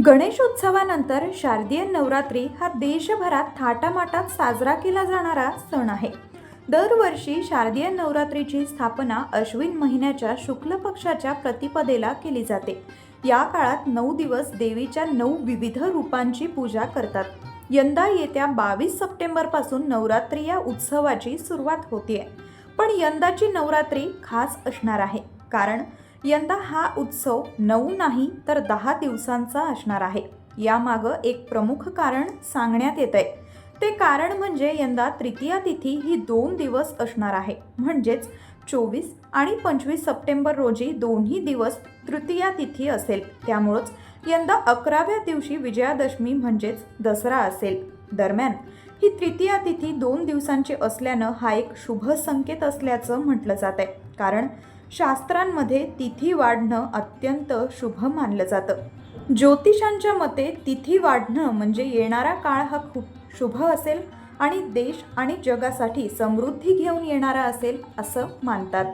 गणेशोत्सवानंतर शारदीय नवरात्री हा देशभरात थाटामाटात साजरा केला जाणारा सण आहे. दरवर्षी शारदीय नवरात्रीची स्थापना अश्विन महिन्याच्या शुक्ल पक्षाच्या प्रतिपदेला केली जाते. या काळात नऊ दिवस देवीच्या नऊ विविध रूपांची पूजा करतात. यंदा येत्या बावीस सप्टेंबरपासून नवरात्री या उत्सवाची सुरुवात होतीये. पण यंदाची नवरात्री खास असणार आहे. कारण यंदा हा उत्सव नऊ नाही तर दहा दिवसांचा असणार आहे. यामागं एक प्रमुख कारण सांगण्यात येत आहे ते कारण म्हणजे यंदा तृतीया तिथी ही दोन दिवस असणार आहे. म्हणजेच चोवीस आणि पंचवीस सप्टेंबर रोजी दोन्ही दिवस तृतीया तिथी असेल. त्यामुळंच यंदा अकराव्या दिवशी विजयादशमी म्हणजेच दसरा असेल. दरम्यान ही तृतीया तिथी दोन दिवसांची असल्यानं हा एक शुभ संकेत असल्याचं म्हटलं जात आहे कारण शास्त्रांमध्ये तिथी वाढणं अत्यंत शुभ मानलं जातं. ज्योतिषांच्या मते तिथी वाढणं म्हणजे येणारा काळ हा खूप शुभ असेल आणि देश आणि जगासाठी समृद्धी घेऊन येणारा असेल असं मानतात.